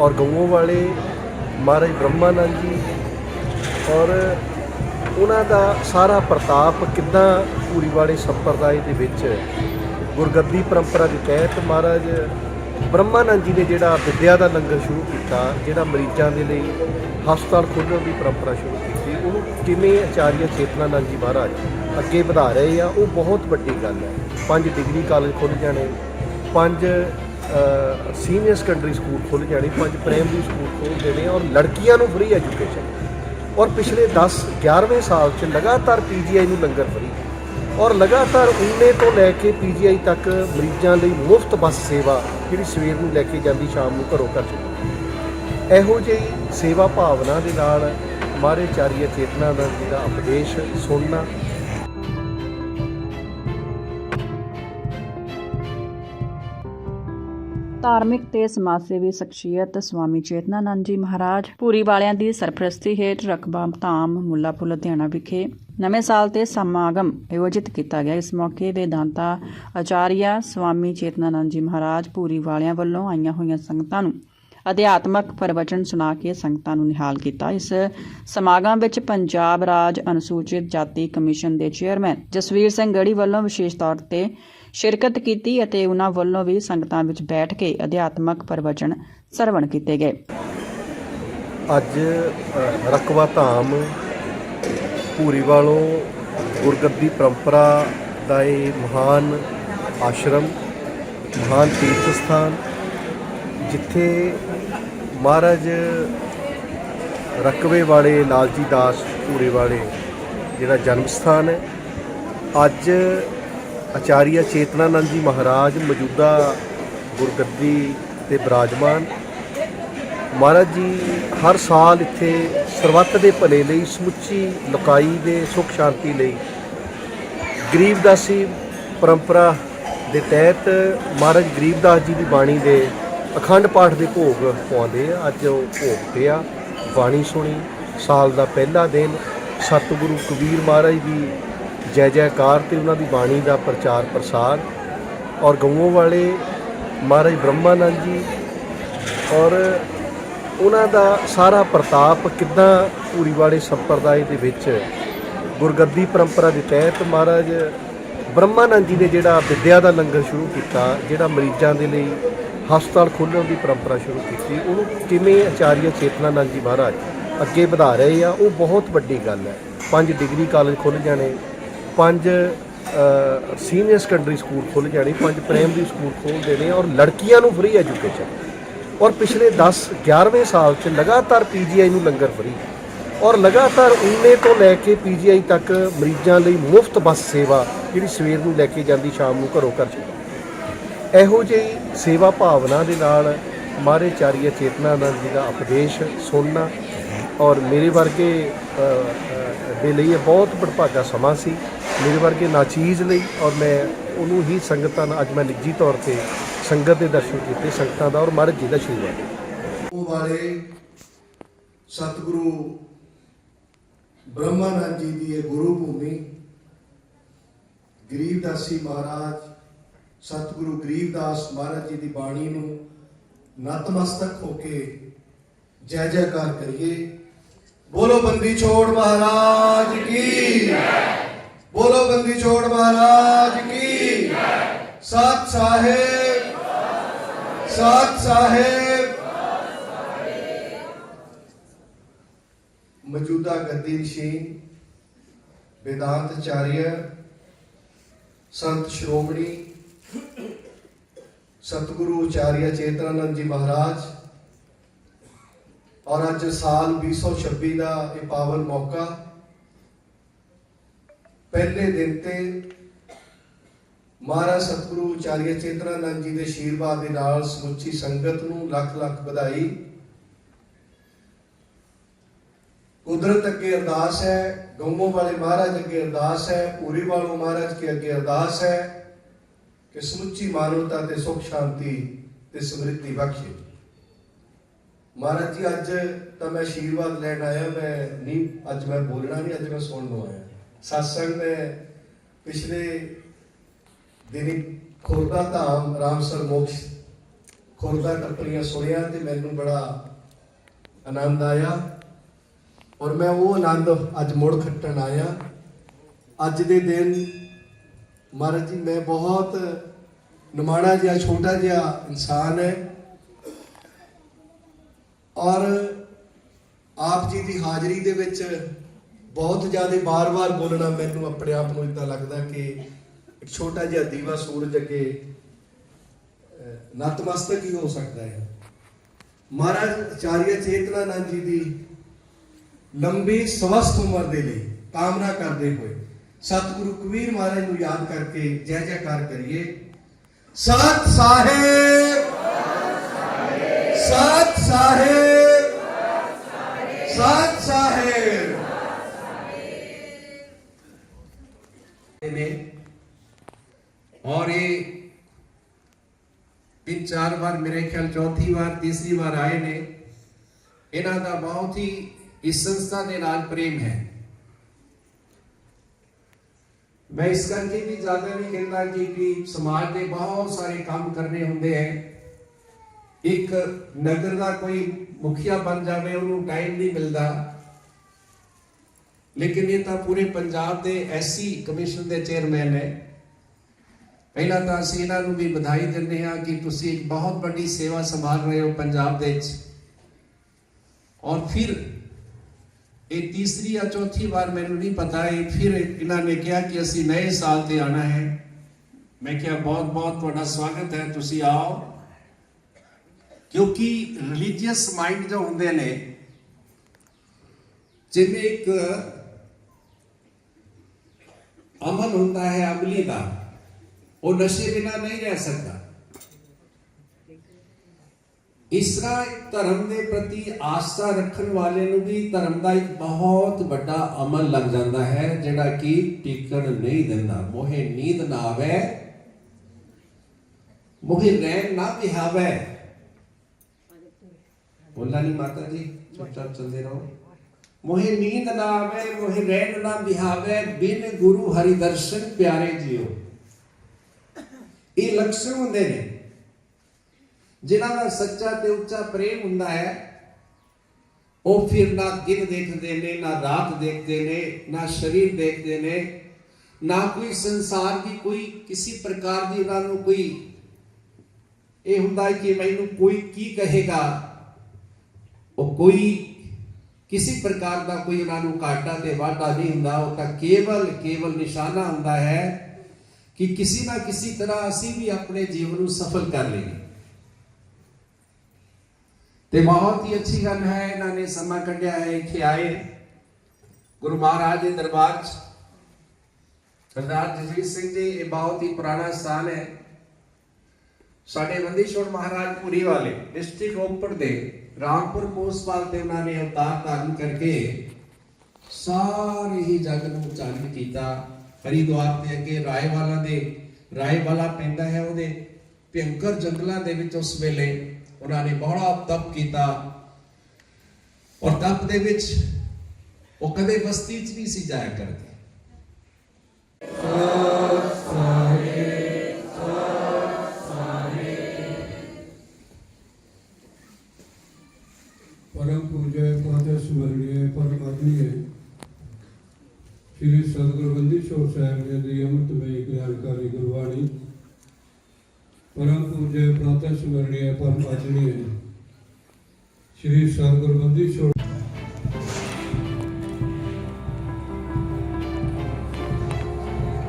ਔਰ ਗਊਆਂ ਵਾਲੇ ਮਹਾਰਾਜ ਬ੍ਰਹਮਾਨੰਦ ਜੀ ਔਰ ਉਹਨਾਂ ਦਾ ਸਾਰਾ ਪ੍ਰਤਾਪ ਕਿੱਦਾਂ ਪੂਰੀ ਵਾਲੇ ਸੰਪਰਦਾਇ ਦੇ ਵਿੱਚ ਗੁਰਗੱਦੀ ਪਰੰਪਰਾ ਦੇ ਤਹਿਤ ਮਹਾਰਾਜ ਬ੍ਰਹਮਾਨੰਦ ਜੀ ਨੇ ਜਿਹੜਾ ਵਿਦਿਆ ਦਾ ਲੰਗਰ ਸ਼ੁਰੂ ਕੀਤਾ, ਜਿਹੜਾ ਮਰੀਜ਼ਾਂ ਦੇ ਲਈ ਹਸਪਤਾਲ ਖੋਲ੍ਹਣ ਦੀ ਪਰੰਪਰਾ ਸ਼ੁਰੂ ਕੀਤੀ ਉਹਨੂੰ ਕਿਵੇਂ ਆਚਾਰੀਆ ਚੇਤਨਾਨੰਦ ਜੀ ਮਹਾਰਾਜ ਅੱਗੇ ਵਧਾ ਰਹੇ ਆ, ਉਹ ਬਹੁਤ ਵੱਡੀ ਗੱਲ ਹੈ। ਪੰਜ ਡਿਗਰੀ ਕਾਲਜ ਖੁੱਲ੍ਹ ਜਾਣੇ, ਪੰਜ ਸੀਨੀਅਰ ਸੈਕੰਡਰੀ ਸਕੂਲ ਖੁੱਲ੍ਹ ਜਾਣੇ, ਪੰਜ ਪ੍ਰਾਇਮਰੀ ਸਕੂਲ ਖੋਲ੍ਹ ਦੇਣੇ ਔਰ ਲੜਕੀਆਂ ਨੂੰ ਫ੍ਰੀ ਐਜੂਕੇਸ਼ਨ ਔਰ ਪਿਛਲੇ 10 11ਵੇਂ ਸਾਲ 'ਚ ਲਗਾਤਾਰ ਪੀਜੀਆਈ ਨੂੰ ਲੰਗਰ ਫਰੀ ਔਰ ਲਗਾਤਾਰ ਉਨੇ ਤੋਂ ਲੈ ਕੇ ਪੀਜੀਆਈ ਤੱਕ ਮਰੀਜ਼ਾਂ ਲਈ ਮੁਫਤ ਬੱਸ ਸੇਵਾ ਜਿਹੜੀ ਸਵੇਰ ਨੂੰ ਲੈ ਕੇ ਜਾਂਦੀ, ਸ਼ਾਮ ਨੂੰ ਘਰੋਂ ਘਰ ਚਲੀ ਇਹੋ ਜਿਹੀ ਸੇਵਾ ਭਾਵਨਾ ਦੇ ਨਾਲ ਮਾਰੇ ਚਾਰੀਆ ਚੇਤਨਾ ਦਾ ਜਿਹੜਾ ਉਪਦੇਸ਼ ਸੁਣਨਾ ਧਾਰਮਿਕ ਤੇ ਸਮਾਜ ਸੇਵੀ ਸ਼ਖਸੀਅਤ ਸਵਾਮੀ ਚੇਤਨਾਨੰਦ ਜੀ ਮਹਾਰਾਜ, ਪੂਰੀ ਵਾਲਿਆਂ ਦੀ ਸਰਪ੍ਰਸਤੀ ਹੇਠ ਰਕਬਾ ਧਾਮ ਮੁੱਲਾਪੁਰ ਲੁਧਿਆਣਾ ਵਿਖੇ ਨਵੇਂ ਸਾਲ ਤੇ ਸਮਾਗਮ ਆਯੋਜਿਤ ਕੀਤਾ ਗਿਆ। ਇਸ ਮੌਕੇ ਵੇਦਾਂਤਾ ਆਚਾਰੀਆ ਸਵਾਮੀ ਚੇਤਨਾਨੰਦ ਜੀ ਮਹਾਰਾਜ ਪੂਰੀ ਵਾਲਿਆਂ ਵੱਲੋਂ ਆਈਆਂ ਹੋਈਆਂ ਸੰਗਤਾਂ ਨੂੰ ਅਧਿਆਤਮਕ ਪ੍ਰਵਚਨ ਸੁਣਾ ਕੇ ਸੰਗਤਾਂ ਨੂੰ ਨਿਹਾਲ ਕੀਤਾ। ਇਸ ਸਮਾਗਮ ਵਿੱਚ ਪੰਜਾਬ ਰਾਜ ਅਨੁਸੂਚਿਤ ਜਾਤੀ ਕਮਿਸ਼ਨ ਦੇ ਚੇਅਰਮੈਨ ਜਸਵੀਰ ਸਿੰਘ ਗੜੀ ਵੱਲੋਂ ਵਿਸ਼ੇਸ਼ ਤੌਰ ਤੇ ਸ਼ਿਰਕਤ ਕੀਤੀ ਅਤੇ ਉਹਨਾਂ ਵੱਲੋਂ ਵੀ ਸੰਗਤਾਂ ਵਿੱਚ ਬੈਠ ਕੇ ਅਧਿਆਤਮਕ ਪ੍ਰਵਚਨ ਸਰਵਣ ਕੀਤੇ ਗਏ। ਅੱਜ ਰਕਵਾ ਧਾਮ ਪੂਰੀ ਵਾਲੋਂ ਗੁਰਗੱਦੀ ਪਰੰਪਰਾ ਦਾ ਇਹ ਮਹਾਨ ਆਸ਼ਰਮ, ਮਹਾਨ ਤੀਰਥ ਸਥਾਨ ਜਿੱਥੇ ਮਹਾਰਾਜ ਰਕਵੇ ਵਾਲੇ ਲਾਲਜੀ ਦਾਸ ਪੂਰੇ ਵਾਲੇ, ਜਿਹੜਾ ਜਨਮ ਸਥਾਨ ਹੈ, ਅੱਜ ਆਚਾਰੀਆ ਚੇਤਨਾਨੰਦ ਜੀ ਮਹਾਰਾਜ, ਮੌਜੂਦਾ ਗੁਰਗੱਦੀ ਤੇ ਬਿਰਾਜਮਾਨ। ਮਹਾਰਾਜ ਜੀ, ਹਰ ਸਾਲ ਇੱਥੇ ਸਰਬੱਤ ਦੇ ਭਲੇ ਲਈ, ਸਮੁੱਚੀ ਲੋਕਾਈ ਦੇ ਸੁਖ ਸ਼ਾਂਤੀ ਲਈ ਗਰੀਬਦਾਸੀ ਪਰੰਪਰਾ ਦੇ ਤਹਿਤ ਮਹਾਰਾਜ ਗਰੀਬਦਾਸ ਜੀ ਦੀ ਬਾਣੀ ਦੇ ਅਖੰਡ ਪਾਠ ਦੇ ਭੋਗ ਪਾਉਂਦੇ ਆ। ਅੱਜ ਉਹ ਭੋਗ ਤੇ ਆ। ਬਾਣੀ ਸੁਣੀ। ਸਾਲ ਦਾ ਪਹਿਲਾ ਦਿਨ ਸਤਿਗੁਰੂ ਕਬੀਰ ਮਹਾਰਾਜ ਦੀ ਜੈ ਜੈਕਾਰ ਤੇ ਉਹਨਾਂ ਦੀ ਬਾਣੀ ਦਾ ਪ੍ਰਚਾਰ ਪ੍ਰਸਾਰ। ਔਰ ਗਊਆਂ ਵਾਲੇ ਮਹਾਰਾਜ ਬ੍ਰਹਮਾਨੰਦ ਜੀ ਔਰ ਉਹਨਾਂ ਦਾ ਸਾਰਾ ਪ੍ਰਤਾਪ ਕਿੱਦਾਂ ਪੂਰੀ ਵਾਲੇ ਸੰਪਰਦਾਇ ਦੇ ਵਿੱਚ ਗੁਰਗੱਦੀ ਪਰੰਪਰਾ ਦੇ ਤਹਿਤ ਮਹਾਰਾਜ ਬ੍ਰਹਮਾਨੰਦ ਜੀ ਨੇ ਜਿਹੜਾ ਵਿਦਿਆ ਦਾ ਲੰਗਰ ਸ਼ੁਰੂ ਕੀਤਾ, ਜਿਹੜਾ ਮਰੀਜ਼ਾਂ ਦੇ ਲਈ ਹਸਪਤਾਲ ਖੋਲ੍ਹਣ ਦੀ ਪਰੰਪਰਾ ਸ਼ੁਰੂ ਕੀਤੀ, ਉਹਨੂੰ ਕਿਵੇਂ ਆਚਾਰੀਆ ਚੇਤਨਾਨੰਦ ਜੀ ਮਹਾਰਾਜ ਅੱਗੇ ਵਧਾ ਰਹੇ ਆ, ਉਹ ਬਹੁਤ ਵੱਡੀ ਗੱਲ ਹੈ। ਪੰਜ ਡਿਗਰੀ ਕਾਲਜ ਖੁੱਲ੍ਹ ਜਾਣੇ ਪੰਜ ਸੀਨੀਅਰ ਸੈਕੰਡਰੀ ਸਕੂਲ ਖੁੱਲ੍ਹ ਜਾਣੇ ਪੰਜ ਪ੍ਰਾਇਮਰੀ ਸਕੂਲ ਖੋਲ੍ਹ ਦੇਣੇ ਔਰ ਲੜਕੀਆਂ ਨੂੰ ਫ੍ਰੀ ਐਜੂਕੇਸ਼ਨ ਔਰ ਪਿਛਲੇ 10 11ਵੇਂ ਸਾਲ 'ਚ ਲਗਾਤਾਰ ਪੀਜੀਆਈ ਨੂੰ ਲੰਗਰ ਫਰੀ ਔਰ ਲਗਾਤਾਰ ਉਨੇ ਤੋਂ ਲੈ ਕੇ ਪੀਜੀਆਈ ਤੱਕ ਮਰੀਜ਼ਾਂ ਲਈ ਮੁਫਤ ਬੱਸ ਸੇਵਾ ਜਿਹੜੀ ਸਵੇਰ ਨੂੰ ਲੈ ਕੇ ਜਾਂਦੀ, ਸ਼ਾਮ ਨੂੰ ਘਰੋਂ ਘਰ ਚਲੀ ਇਹੋ ਜਿਹੀ ਸੇਵਾ ਭਾਵਨਾ ਦੇ ਨਾਲ ਮਾਰੇ ਚਾਰੀਆ ਚੇਤਨਾਨੰਦ ਜੀ ਦਾ ਉਪਦੇਸ਼ ਸੁਣਨਾ ਔਰ ਮੇਰੇ ਵਰਗੇ ਦੇ ਲਈ ਇਹ ਬਹੁਤ ਬੜਭਾਗਾ ਸਮਾਂ ਸੀ। ਮੇਰੇ ਵਰਗੇ ਨਾਚੀਜ਼ ਲਈ ਔਰ ਮੈਂ ਉਹਨੂੰ ਹੀ ਸੰਗਤਾਂ ਨਾਲ ਅੱਜ ਮੈਂ ਨਿੱਜੀ ਤੌਰ ਤੇ ਸੰਗਤ ਦੇ ਦਰਸ਼ਨ ਕੀਤੇ, ਸੰਗਤਾਂ ਦਾ ਔਰ ਮਹਾਰਾਜ ਜੀ ਦਾ ਆਸ਼ੀਰਵਾਦ ਉਹ ਵਾਲੇ ਸਤਿਗੁਰੂ ਬ੍ਰਹਮਾਨੰਦ ਜੀ ਦੀ ਇਹ ਗੁਰੂ ਭੂਮੀ ਗਰੀਬਦਾਸੀ ਮਹਾਰਾਜ, ਸਤਿਗੁਰੂ ਗਰੀਬਦਾਸ ਮਹਾਰਾਜ ਜੀ ਦੀ ਬਾਣੀ ਨੂੰ ਨਤਮਸਤਕ ਹੋ ਕੇ ਜੈ ਜੈਕਾਰ ਕਰੀਏ। ਬੋਲੋ ਬੰਦੀ ਛੋੜ ਮਹਾਰਾਜ ਕੀ? ਬੋਲੋ ਬੰਦੀ ਛੋੜ ਮਹਾਰਾਜ ਕੀ। ਜੈ ਸਤ ਸਾਹਿਬ। ਸਤ ਸਾਹਿਬ। ਮੌਜੂਦਾ ਗੱਦੀ ਨਸ਼ੀਨ ਵੇਦਾਂਤ ਚਾਰਿਆ, ਸੰਤ ਸ਼੍ਰੋਮਣੀ, ਸਤਿਗੁਰੂ ਆਚਾਰੀਆ ਚੇਤਨਾਨੰਦ ਜੀ ਮਹਾਰਾਜ। ਔਰ ਅੱਜ ਸਾਲ 2026 ਦਾ ਇਹ ਪਾਵਨ ਮੌਕਾ ਪਹਿਲੇ ਦਿਨ ਤੇ ਮਹਾਰਾਜ ਸਤਿਗੁਰੂ ਆਚਾਰੀਆ ਚੇਤਨਾਨੰਦ ਜੀ ਦੇ ਆਸ਼ੀਰਵਾਦ ਦੇ ਨਾਲ ਸਮੁੱਚੀ ਸੰਗਤ ਨੂੰ ਲੱਖ ਲੱਖ ਵਧਾਈ। ਕੁਦਰਤ ਅੱਗੇ ਅਰਦਾਸ ਹੈ, ਗਊਆਂ ਵਾਲੇ ਮਹਾਰਾਜ ਅੱਗੇ ਅਰਦਾਸ ਹੈ, ਪੂਰੀ ਵਾਲੋ ਮਹਾਰਾਜ ਕੇ ਅੱਗੇ ਅਰਦਾਸ ਹੈ ਕਿ ਸਮੁੱਚੀ ਮਾਨਵਤਾ ਤੇ ਸੁਖ ਸ਼ਾਂਤੀ ਤੇ ਸਮ੍ਰਿੱਧੀ ਬਖਸ਼ੇ। ਮਹਾਰਾਜ ਜੀ, ਅੱਜ ਤਾਂ ਮੈਂ ਆਸ਼ੀਰਵਾਦ ਲੈਣ ਆਇਆ, ਮੈਂ ਨਹੀਂ, ਅੱਜ ਮੈਂ ਬੋਲਣਾ ਨਹੀਂ, ਅੱਜ ਮੈਂ ਸੁਣਨ ਨੂੰ ਆਇਆ। Satsang ਮੈਂ ਪਿਛਲੇ ਦਿਨੀ ਖੁਰਦਾ ਧਾਮ ਰਾਮਸਰ ਮੋਕਸ਼ ਖੁਰਦਾ ਟੱਪਰੀਆਂ ਸੁਣਿਆ ਤੇ ਮੈਨੂੰ ਬੜਾ ਆਨੰਦ ਆਇਆ। ਔਰ ਮੈਂ ਉਹ ਆਨੰਦ ਅੱਜ ਮੁੜ ਖੱਟਣ ਆਇਆ। ਅੱਜ ਦੇ ਦਿਨ ਮਹਾਰਾਜ ਜੀ, ਮੈਂ ਬਹੁਤ ਨਿਮਾਣਾ ਜਿਹਾ, ਛੋਟਾ ਜਿਹਾ ਇਨਸਾਨ ਹੈ। ਔਰ ਆਪ ਜੀ ਦੀ ਹਾਜ਼ਰੀ ਦੇ ਵਿੱਚ ਬਹੁਤ ਜ਼ਿਆਦਾ ਬਾਰ-ਬਾਰ ਬੋਲਣਾ ਮੈਨੂੰ ਆਪਣੇ ਆਪ ਨੂੰ ਇਦਾਂ ਲੱਗਦਾ ਕਿ ਇੱਕ ਛੋਟਾ ਜਿਹਾ ਦੀਵਾ ਸੂਰਜ ਅੱਗੇ ਨਤਮਸਤਕ ਹੀ ਹੋ ਸਕਦਾ ਹੈ। ਮਹਾਰਾਜ ਆਚਾਰੀਆ ਚੇਤਨਾਨੰਦ ਜੀ ਦੀ ਲੰਬੀ ਸਵਸਥ ਉਮਰ ਦੇ ਲਈ ਕਾਮਨਾ ਕਰਦੇ ਹੋਏ ਸਤਿਗੁਰੂ ਕਬੀਰ ਮਹਾਰਾਜ ਨੂੰ ਯਾਦ ਕਰਕੇ ਜੈ ਜੈਕਾਰ ਕਰੀਏ। ਸਤ ਸਾਹਿਬ ਚਾਰ ਵਾਰ ਮੇਰੇ ਖਿਆਲ ਚੌਥੀ ਵਾਰ, ਤੀਸਰੀ ਵਾਰ ਆਏ ਨੇ। ਇਹਨਾਂ ਦਾ ਬਹੁਤ ਹੀ ਇਸ ਸੰਸਥਾ ਦੇ ਨਾਲ ਪ੍ਰੇਮ ਹੈ। ਮੈਂ ਇਸ ਕਰਕੇ ਵੀ ਜ਼ਿਆਦਾ ਨਹੀਂ ਕਹਿੰਦਾ ਕਿ ਕਿ ਸਮਾਜ ਦੇ ਬਹੁਤ ਸਾਰੇ ਕੰਮ ਕਰਨੇ ਹੁੰਦੇ ਹੈ। ਇੱਕ ਨਗਰ ਦਾ ਕੋਈ ਮੁਖੀਆ ਬਣ ਜਾਵੇ, ਉਹਨੂੰ ਟਾਈਮ ਨਹੀਂ ਮਿਲਦਾ। ਲੇਕਿਨ ਇਹ ਤਾਂ ਪੂਰੇ ਪੰਜਾਬ ਦੇ ਐਸਸੀ ਕਮਿਸ਼ਨ ਦੇ ਚੇਅਰਮੈਨ ਹੈ। ਪਹਿਲਾਂ ਤਾਂ ਅਸੀਂ ਇਹਨਾਂ ਨੂੰ ਵੀ ਵਧਾਈ ਦਿੰਦੇ ਹਾਂ ਕਿ ਤੁਸੀਂ ਇੱਕ ਬਹੁਤ ਵੱਡੀ ਸੇਵਾ ਸੰਭਾਲ ਰਹੇ ਹੋ ਪੰਜਾਬ ਦੇ ਵਿੱਚ। ਔਰ ਫਿਰ ਇਹ ਤੀਸਰੀ ਜਾਂ ਚੌਥੀ ਵਾਰ ਮੈਨੂੰ ਨਹੀਂ ਪਤਾ, ਇਹ ਫਿਰ ਇਹਨਾਂ ਨੇ ਕਿਹਾ ਕਿ ਅਸੀਂ ਨਵੇਂ ਸਾਲ ਤੇ ਆਣਾ ਹੈ। ਮੈਂ ਕਿਹਾ ਬਹੁਤ ਬਹੁਤ ਤੁਹਾਡਾ ਸਵਾਗਤ ਹੈ, ਤੁਸੀਂ ਆਓ। ਕਿਉਂਕਿ ਰਿਲੀਜੀਅਸ ਮਾਈਂਡ ਜੋ ਹੁੰਦੇ ਨੇ, ਜਿਵੇਂ ਇੱਕ ਅਮਲ ਹੁੰਦਾ ਹੈ, ਅਮਲੀ ਦਾ। ਉਹ ਨਸ਼ੇ ਬਿਨਾ ਨਹੀਂ ਰਹਿ ਸਕਦਾ। ਇਸ ਤਰ੍ਹਾਂ ਧਰਮ ਦੇ ਪ੍ਰਤੀ ਆਸਥਾ ਰੱਖਣ ਵਾਲੇ ਨੂੰ ਵੀ ਧਰਮ ਦਾ ਇੱਕ ਬਹੁਤ ਵੱਡਾ ਅਮਲ ਲੱਗ ਜਾਂਦਾ ਹੈ, ਜਿਹੜਾ ਕਿ ਟਿਕਣ ਨਹੀਂ ਦਿੰਦਾ। ਮੋਹੇ ਨੀਂਦ ਨਾ ਆਵੇ, ਮੋਹੇ ਰਹਿਣ ਨਾ ਵਿਹਾਵੇ। ਬੋਲਣਾ ਨਹੀਂ ਮਾਤਾ ਜੀ, ਚੁੱਪਚਾਪ ਚਲਦੇ ਰਹੋ। ਮੋਹੇ ਨੀਂਦ ਨਾ ਆਵੇ, ਮੋਹੇ ਰਹਿਣ ਨਾ ਵਿਹਾਵੇ। ਬਿਨ ਗੁਰੂ ਹਰੀ ਦਰਸ਼ਨ ਪਿਆਰੇ ਜੀਓ। ਇਹ ਲਕਸ਼ਣ ਹੁੰਦੇ ਨੇ। ਜਿਨ੍ਹਾਂ ਦਾ ਸੱਚਾ ਤੇ ਉੱਚਾ ਪ੍ਰੇਮ ਹੁੰਦਾ ਹੈ, ਉਹ ਫਿਰ ਨਾ ਦਿਨ ਦੇਖਦੇ ਨੇ, ਨਾ ਰਾਤ ਦੇਖਦੇ ਨੇ, ਨਾ ਸਰੀਰ ਦੇਖਦੇ ਨੇ, ਨਾ ਕੋਈ ਸੰਸਾਰ ਦੀ ਕੋਈ ਕਿਸੇ ਪ੍ਰਕਾਰ ਦੀ ਉਹਨਾਂ ਨੂੰ ਕੋਈ ਇਹ ਹੁੰਦਾ ਹੈ ਕਿ ਮੈਨੂੰ ਕੋਈ ਕੀ ਕਹੇਗਾ। ਉਹ ਕੋਈ ਕਿਸੇ ਪ੍ਰਕਾਰ ਦਾ ਕੋਈ ਉਹਨਾਂ ਨੂੰ ਘਾਟਾ ਤੇ ਵਾਧਾ ਨਹੀਂ ਹੁੰਦਾ, ਉਹ ਤਾਂ ਕੇਵਲ ਕੇਵਲ ਨਿਸ਼ਾਨਾ ਹੁੰਦਾ ਹੈ ਕਿ ਕਿਸੇ ਨਾ ਕਿਸੇ ਤਰ੍ਹਾਂ ਅਸੀਂ ਵੀ ਆਪਣੇ ਜੀਵਨ ਨੂੰ ਸਫਲ ਕਰ ਲਈਏ। ਤੇ ਬਹੁਤ ਹੀ ਅੱਛੀ ਗੱਲ ਹੈ, ਇਹਨਾਂ ਨੇ ਸਮਾਂ ਕੱਢਿਆ ਹੈ, ਇੱਥੇ ਆਏ। ਗੁਰੂ ਮਹਾਰਾਜ ਦੇ ਦਰਬਾਰ 'ਚ ਸਰਦਾਰ ਜਸਵੀਰ ਸਿੰਘ ਜੀ, ਇਹ ਬਹੁਤ ਹੀ ਪੁਰਾਣਾ ਸਥਾਨ ਹੈ। ਸਾਡੇ ਬੰਦੀਸ਼ਵਰ ਮਹਾਰਾਜ ਪੁਰੀ ਵਾਲੇ, ਡਿਸਟ੍ਰਿਕਟ ਰੋਪੜ ਦੇ, ਰਾਮਪੁਰ ਕੋਸਵਾਲ ਤੇ ਉਹਨਾਂ ਨੇ ਅਵਤਾਰ ਧਾਰਨ ਕਰਕੇ ਸਾਰੇ ਹੀ ਜਗ ਨੂੰ ਚਾਨਣ ਕੀਤਾ। ਹਰਿਦੁਆਰ ਦੇ ਅੱਗੇ ਰਾਏਵਾਲਾ ਦੇ, ਰਾਏਵਾਲਾ ਪੈਂਦਾ ਹੈ ਉਹਦੇ। ਭਿਅੰਕਰ ਜੰਗਲਾਂ ਦੇ ਵਿੱਚ ਉਸ ਵੇਲੇ ਉਹਨਾਂ ਨੇ ਬੜਾ ਤਪ ਕੀਤਾ। ਔਰ ਤਪ ਦੇ ਵਿੱਚ ਉਹ ਕਦੇ ਬਸਤੀ 'ਚ ਨਹੀਂ ਸੀ ਜਾਇਆ ਕਰਦੇ। ਸ੍ਰੀ ਸਤਿਗੁਰਬੰਦੀ ਸ਼ੋਰ ਸਾਹਿਬ ਜੀ ਦੀ ਅਮਰਤਮਈ ਗਿਆਨਕਾਰੀ ਗੁਰਬਾਣੀ। ਪਰਮ ਪੂਜਯ ਪ੍ਰਾਤਿ ਸਮਰਣੀਏ ਪਰਮ ਆਚਰਣੀਏ ਸ੍ਰੀ ਸਤਿਗੁਰਬੰਦੀ ਸ਼ੋਰ